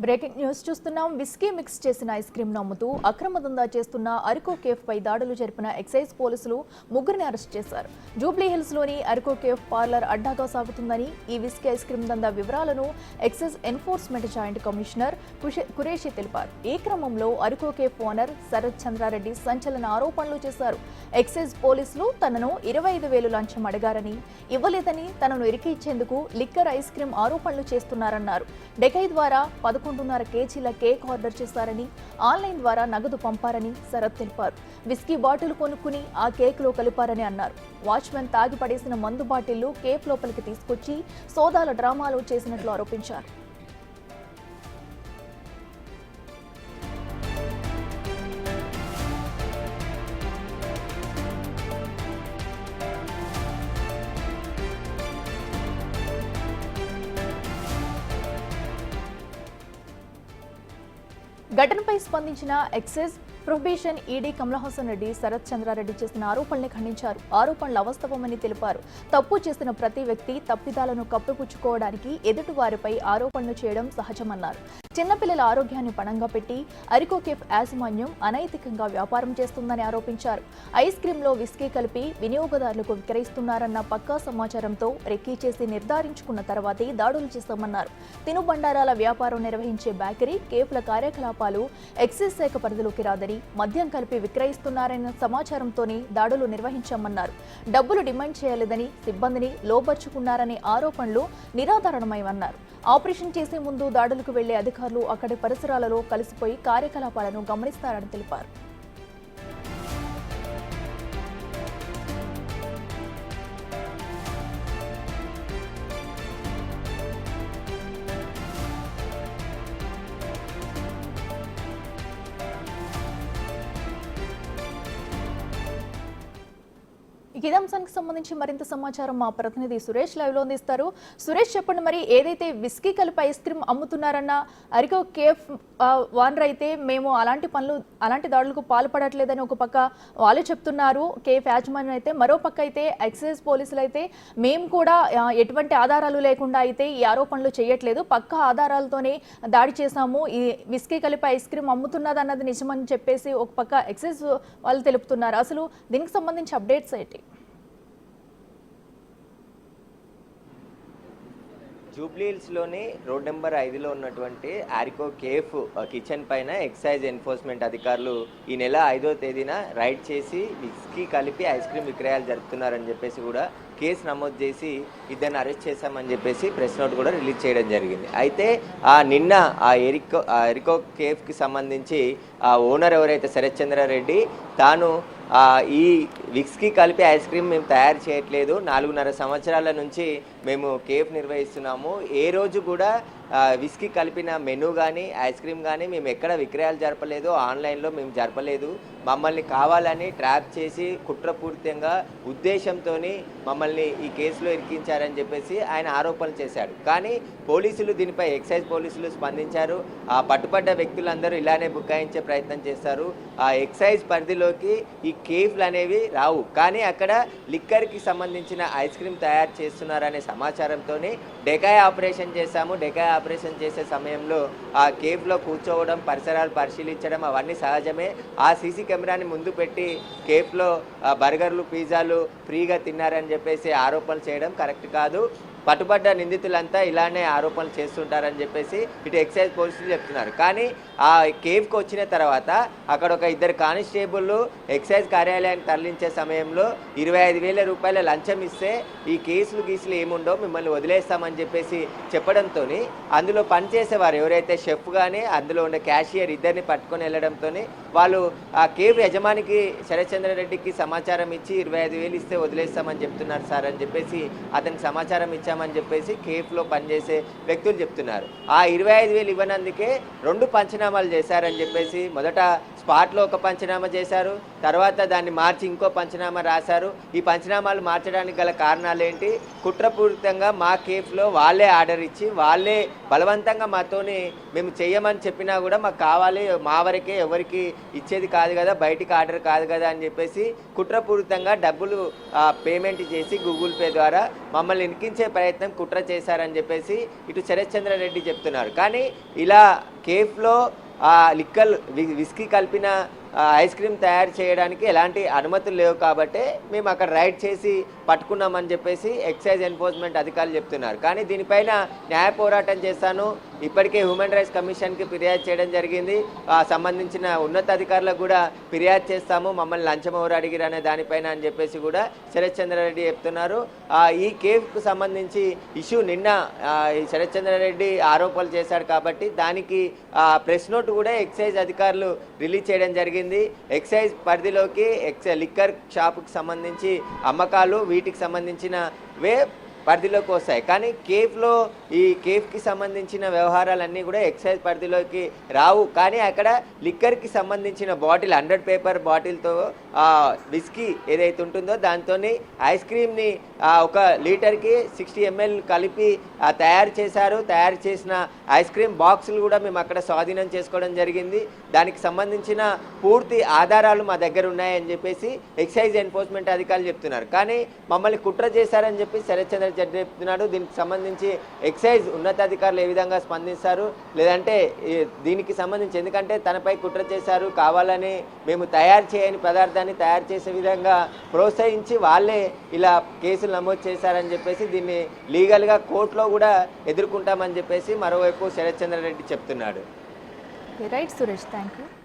Breaking news చూస్తున్నాం. Whisky mix చేసిన ice cream అమ్ముతూ అక్రమ దందా చేస్తున్న అరికో కేఫ్ పై దాడులు జరిపిన ఎక్సైజ్ పోలీసులు ముగ్గురిని అరెస్ట్ చేశారు. జూబ్లీ హిల్స్లోని అరికో కేఫ్ పార్లర్ అడ్డాగా సాగుతుందని ఈ విస్కీ ఐస్ క్రీమ్ దందా వివరాలను ఎక్సైజ్ ఎన్ఫోర్స్మెంట్ జాయింట్ కమిషనర్ కుషే- కురేషి తెలిపారు. ఈ క్రమంలో Arico cafe owner Sharath Chandra Reddy సంచలన ఆరోపణలు చేశారు. ఎక్సైజ్ పోలీసులు తనను ఇరవై ఐదు వేలు లంచం అడిగారని ఇవ్వలేదని తనను ఇరికిచ్చేందుకు లిక్కర్ ఐస్ క్రీమ్ ఆరోపణలు చేస్తున్నారన్నారు. డెకై ద్వారా పదకొండున్నర కేజీల కేక్ ఆర్డర్ చేశారని ఆన్లైన్ ద్వారా నగదు పంపారని శరత్ తెలిపారు. విస్కీ బాటిల్ కొనుక్కుని ఆ కేక్లో కలిపారని అన్నారు. వాచ్మెన్ తాగి పడేసిన మందు బాటిల్లు కేక్ లోపలికి తీసుకొచ్చి సోదాల డ్రామాలు చేసినట్లు ఆరోపించారు. ఘటనపై స్పందించిన excise probation ED Kamalahasan Reddy Sharath Chandra Reddy చేసిన ఆరోపణల్ని ఖండించారు. ఆరోపణలు అవాస్తవమని తెలిపారు. తప్పు చేసిన ప్రతి వ్యక్తి తప్పిదాలను కప్పిపుచ్చుకోవడానికి ఎదుటివారిపై ఆరోపణలు చేయడం సహజమన్నారు. చిన్నపిల్లల ఆరోగ్యాన్ని పణంగా పెట్టి అరికో కేఫ్ యాజమాన్యం అనైతికంగా వ్యాపారం చేస్తుందని ఆరోపించారు. ఐస్ క్రీంలో విస్కీ కలిపి వినియోగదారులకు విక్రయిస్తున్నారన్న పక్కా సమాచారంతో రెక్కీ చేసి నిర్ధారించుకున్న తర్వాతే దాడులు చేస్తామన్నారు. తినుబండారాల వ్యాపారం నిర్వహించే బేకరీ కేఫ్ల కార్యకలాపాలు ఎక్సైజ్ శాఖ పరిధిలోకి రాదని మద్యం కలిపి విక్రయిస్తున్నారన్న సమాచారంతోనే దాడులు నిర్వహించామన్నారు. డబ్బులు డిమాండ్ చేయలేదని సిబ్బందిని లోపరుచుకున్నారనే ఆరోపణలు నిరాధారణమైవన్నారు ఆపరేషన్ చేసే ముందు దాడులకు వెళ్ళే అధికారులు అక్కడి పరిసరాలలో కలిసిపోయి కార్యకలాపాలను గమనిస్తారని తెలిపారు. ఇదే అంశానికి సంబంధించి మరింత సమాచారం మా ప్రతినిధి సురేష్ లైవ్లో అందిస్తారు. సురేష్ చెప్పండి మరి ఏదైతే విస్కీ కలిపి ఐస్ క్రీమ్ అమ్ముతున్నారన్న అరికో కేఫ్ వానర్ ఓనర్ అయితే మేము అలాంటి పనులు అలాంటి దాడులకు పాల్పడట్లేదని ఒక పక్క వాళ్ళు చెప్తున్నారు. కేఫ్ యాజమాన్యం అయితే మరో పక్క అయితే ఎక్సైజ్ పోలీసులు అయితే మేము కూడా ఎటువంటి ఆధారాలు లేకుండా అయితే ఈ ఆరోపణలు చేయట్లేదు. పక్క ఆధారాలతోనే దాడి చేశాము. ఈ విస్కీ కలిపి ఐస్ క్రీమ్ అమ్ముతున్నది అన్నది నిజమని చెప్పేసి ఒక పక్క ఎక్సైజ్ వాళ్ళు తెలుపుతున్నారు. అసలు దీనికి సంబంధించి అప్డేట్స్ ఏంటి? జూబ్లీహిల్స్లోని రోడ్ నెంబర్ ఐదులో ఉన్నటువంటి ఆరికో కేఫ్ కిచెన్ పైన ఎక్సైజ్ ఎన్ఫోర్స్మెంట్ అధికారులు ఈ నెల ఐదో తేదీన రైడ్ చేసి విస్కీ కలిపి ఐస్ క్రీమ్ విక్రయాలు జరుపుతున్నారని చెప్పేసి కూడా కేసు నమోదు చేసి ఇద్దరిని అరెస్ట్ చేశామని చెప్పేసి ప్రెస్ నోట్ కూడా రిలీజ్ చేయడం జరిగింది. అయితే ఆ నిన్న ఆ ఎరికో ఎరికో కేఫ్కి సంబంధించి ఆ ఓనర్ ఎవరైతే శరత్ చంద్రారెడ్డి తాను ఈ విక్స్కి కలిపి ఐస్ క్రీమ్ మేము తయారు చేయట్లేదు. నాలుగున్నర సంవత్సరాల నుంచి మేము కేఫ్ నిర్వహిస్తున్నాము. ఏ రోజు కూడా విస్కీ కలిపిన మెనూ కానీ ఐస్ క్రీమ్ కానీ మేము ఎక్కడ విక్రయాలు జరపలేదు. ఆన్లైన్లో మేము జరపలేదు. మమ్మల్ని కావాలని ట్రాప్ చేసి కుట్రపూరితంగా ఉద్దేశంతో మమ్మల్ని ఈ కేసులో ఇరికించారని చెప్పేసి ఆయన ఆరోపణలు చేశాడు. కానీ పోలీసులు దీనిపై ఎక్సైజ్ పోలీసులు స్పందించారు. ఆ పట్టుపడ్డ వ్యక్తులందరూ ఇలానే బుకాయించే ప్రయత్నం చేస్తారు. ఆ ఎక్సైజ్ పరిధిలోకి ఈ కేఫ్లు అనేవి రావు. కానీ అక్కడ లిక్కర్కి సంబంధించిన ఐస్ క్రీమ్ తయారు చేస్తున్నారనే సమాచారంతో డెకాయ్ ఆపరేషన్ చేశాము. డెకాయ్ ఆపరేషన్ చేసే సమయంలో ఆ కేఫ్లో కూర్చోవడం పరిసరాలు పరిశీలించడం అవన్నీ సహజమే. ఆ సీసీ కెమెరాని ముందు పెట్టి కేఫ్లో బర్గర్లు పిజ్జాలు ఫ్రీగా తిన్నారని చెప్పేసి ఆరోపణలు చేయడం కరెక్ట్ కాదు. పట్టుబడ్డ నిందితులంతా ఇలానే ఆరోపణలు చేస్తుంటారని చెప్పేసి ఇటు ఎక్సైజ్ పోలీసులు చెప్తున్నారు. కానీ ఆ కేఫ్కి వచ్చిన తర్వాత అక్కడ ఒక ఇద్దరు కానిస్టేబుల్ ఎక్సైజ్ కార్యాలయానికి తరలించే సమయంలో ఇరవై ఐదు వేల రూపాయల లంచం ఇస్తే ఈ కేసులు గీసులు ఏముండో మిమ్మల్ని వదిలేస్తామని చెప్పేసి చెప్పడంతో అందులో పనిచేసేవారు ఎవరైతే షెఫ్ కానీ అందులో ఉండే క్యాషియర్ ఇద్దరిని పట్టుకొని వెళ్ళడంతో వాళ్ళు ఆ కేఫ్ యజమానికి శరత్చంద్రారెడ్డికి సమాచారం ఇచ్చి ఇరవై ఐదు వేలు ఇస్తే వదిలేస్తామని చెప్తున్నారు సార్ అని చెప్పేసి అతనికి సమాచారం ఇచ్చామని చెప్పేసి కేఫ్లో పనిచేసే వ్యక్తులు చెప్తున్నారు. ఆ ఇరవై ఐదు వేలు ఇవ్వనందుకే రెండు పంచనామాలు చేశారని చెప్పేసి మొదట స్పాట్లో ఒక పంచనామా చేశారు తర్వాత దాన్ని మార్చి ఇంకో పంచనామా రాశారు. ఈ పంచనామాలు మార్చడానికి గల కారణాలు ఏంటి కుట్రపూరితంగా మా కేఫ్లో వాళ్ళే ఆర్డర్ ఇచ్చి వాళ్ళే బలవంతంగా మాతోని మేము చెయ్యమని చెప్పినా కూడా మాకు కావాలి మా వరకే ఎవరికి ఇచ్చేది కాదు కదా బయటికి ఆర్డర్ కాదు కదా అని చెప్పేసి కుట్రపూరితంగా డబ్బులు పేమెంట్ చేసి గూగుల్ పే ద్వారా మమ్మల్ని ఇనికించే ప్రయత్నం కుట్ర చేశారని చెప్పేసి ఇటు శరత్ చంద్రారెడ్డి చెప్తున్నారు. కానీ ఇలా కేఫ్లో ఆ లిక్కల్ వి- విస్కీ కలిపిన ఐస్ క్రీమ్ తయారు చేయడానికి ఎలాంటి అనుమతులు లేవు కాబట్టి మేము అక్కడ రైడ్ చేసి పట్టుకున్నామని చెప్పేసి ఎక్సైజ్ ఎన్ఫోర్స్మెంట్ అధికారులు చెప్తున్నారు. కానీ దీనిపైన న్యాయ పోరాటం చేస్తాను. ఇప్పటికే హ్యూమన్ రైట్స్ కమిషన్కి ఫిర్యాదు చేయడం జరిగింది. ఆ, సంబంధించిన ఉన్నతాధికారులకు కూడా ఫిర్యాదు చేస్తాము. మమ్మల్ని లంచం ఎవరు అడిగిరు అనే దానిపైన అని చెప్పేసి కూడా శరత్ చంద్రారెడ్డి చెప్తున్నారు ఈ కేఫ్కు సంబంధించి ఇష్యూ నిన్న ఈ శరత్ చంద్రారెడ్డి ఆరోపణలు చేశాడు కాబట్టి దానికి ఆ, ప్రెస్ నోట్ కూడా ఎక్సైజ్ అధికారులు రిలీజ్ చేయడం జరిగింది. ఎక్సైజ్ పరిధిలోకి ఎక్స్ లిక్కర్ షాపుకి సంబంధించి అమ్మకాలు వీటికి సంబంధించిన వే పరిధిలోకి వస్తాయి. కానీ కేఫ్లో ఈ కేఫ్కి సంబంధించిన వ్యవహారాలన్నీ కూడా ఎక్సైజ్ పరిధిలోకి రావు. కానీ అక్కడ లిక్కర్కి సంబంధించిన బాటిల్ హండ్రెడ్ పేపర్ బాటిల్తో విస్కీ ఏదైతే ఉంటుందో దాంతో ఐస్ క్రీమ్ని ఒక లీటర్కి సిక్స్టీ ఎంఎల్ కలిపి తయారు చేశారు. తయారు చేసిన ఐస్ క్రీమ్ బాక్సులు కూడా మేము అక్కడ స్వాధీనం చేసుకోవడం జరిగింది. దానికి సంబంధించిన పూర్తి ఆధారాలు మా దగ్గర ఉన్నాయని చెప్పేసి ఎక్సైజ్ ఎన్ఫోర్స్మెంట్ అధికారులు చెప్తున్నారు. కానీ మమ్మల్ని కుట్ర చేశారని చెప్పి శరత్ చెప్తున్నాడు. దీనికి సంబంధించి ఎక్సైజ్ ఉన్నతాధికారులు ఏ విధంగా స్పందిస్తారు? లేదంటే దీనికి సంబంధించి ఎందుకంటే తనపై కుట్ర చేశారు కావాలని మేము తయారు చేయని పదార్థాన్ని తయారు చేసే విధంగా ప్రోత్సహించి వాళ్ళే ఇలా కేసులు నమోదు చేశారని చెప్పేసి దీన్ని లీగల్గా కోర్టులో కూడా ఎదుర్కొంటామని చెప్పేసి మరోవైపు శరత్ చంద్రారెడ్డి చెప్తున్నాడు రైట్ సురేష్ థ్యాంక్ యూ